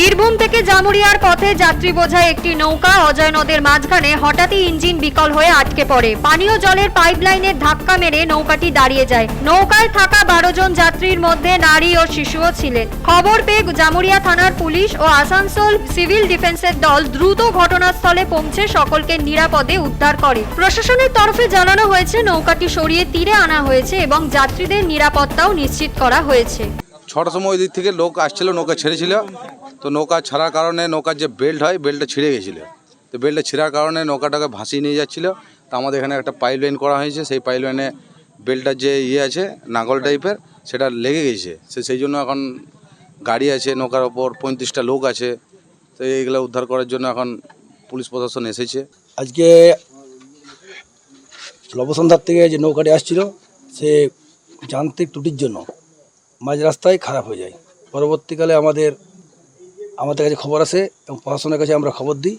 বীরভূম থেকে জামুরিয়ার পথে যাত্রী বোঝায় একটি নৌকা। অজয় নদের মাঝখানে হঠাৎই ইঞ্জিন বিকল হয়ে আটকে পড়ে। পানীয় জলের পাইপলাইনের ধাক্কা মেরে নৌকাটি দাঁড়িয়ে যায়। নৌকায় থাকা বারো জন যাত্রীর মধ্যে নারী ও শিশুও ছিলেন। খবর পেয়ে জামুরিয়া থানার পুলিশ ও আসানসোল সিভিল ডিফেন্সের দল দ্রুত ঘটনাস্থলে পৌঁছে সকলকে নিরাপদে উদ্ধার করে। প্রশাসনের তরফে জানানো হয়েছে, নৌকাটি সরিয়ে তীরে আনা হয়েছে এবং যাত্রীদের নিরাপত্তাও নিশ্চিত করা হয়েছে। ছটার সময় ওই দিক থেকে লোক আসছিল, নৌকা ছেড়েছিল। তো নৌকা ছাড়ার কারণে নৌকার যে বেল্ট হয় বেল্টটা ছিঁড়ে গেছিল। তো বেল্টটা ছিঁড়ার কারণে নৌকাটাকে ভাসিয়ে নিয়ে যাচ্ছিল। তো আমাদের এখানে একটা পাইপ লাইন করা হয়েছে, সেই পাইপ লাইনে বেল্টটার যে ইয়ে আছে, নাগল টাইপের সেটা লেগে গেছে। সে সেই জন্য এখন গাড়ি আছে, নৌকার ওপর পঁয়ত্রিশটা লোক আছে। তো এইগুলো উদ্ধার করার জন্য এখন পুলিশ প্রশাসন এসেছে। আজকে লবসন্ধার থেকে যে নৌকাটি আসছিল, সে যান্ত্রিক ত্রুটির জন্য মাঝ রাস্তায় খারাপ হয়ে যায়। পরবর্তীকালে আমাদের আমাদের কাছে খবর আসে এবং প্রশাসনের কাছে আমরা খবর দিই।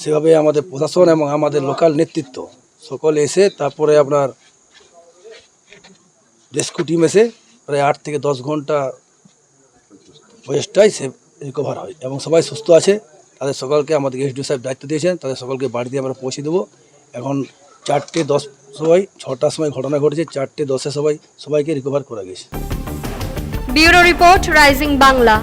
সেভাবে আমাদের প্রশাসন এবং আমাদের লোকাল নেতৃত্ব সকলে এসে তারপরে আপনার রেস্কিউ টিম এসে প্রায় আট থেকে দশ ঘণ্টা প্রচেষ্টায় সে রিকভার হয় এবং সবাই সুস্থ আছে। তাদের সকলকে আমাদের এসডিও সাহেব দায়িত্ব দিয়েছেন। তাদের সকলকে বাড়িতে আমরা পৌঁছে দেবো। এখন চারটে দশ সময়, ছটার সময় ঘটনা ঘটেছে। চারটে দশে সবাই, সবাইকে রিকভার করা গেছে। Bureau report rising Bangla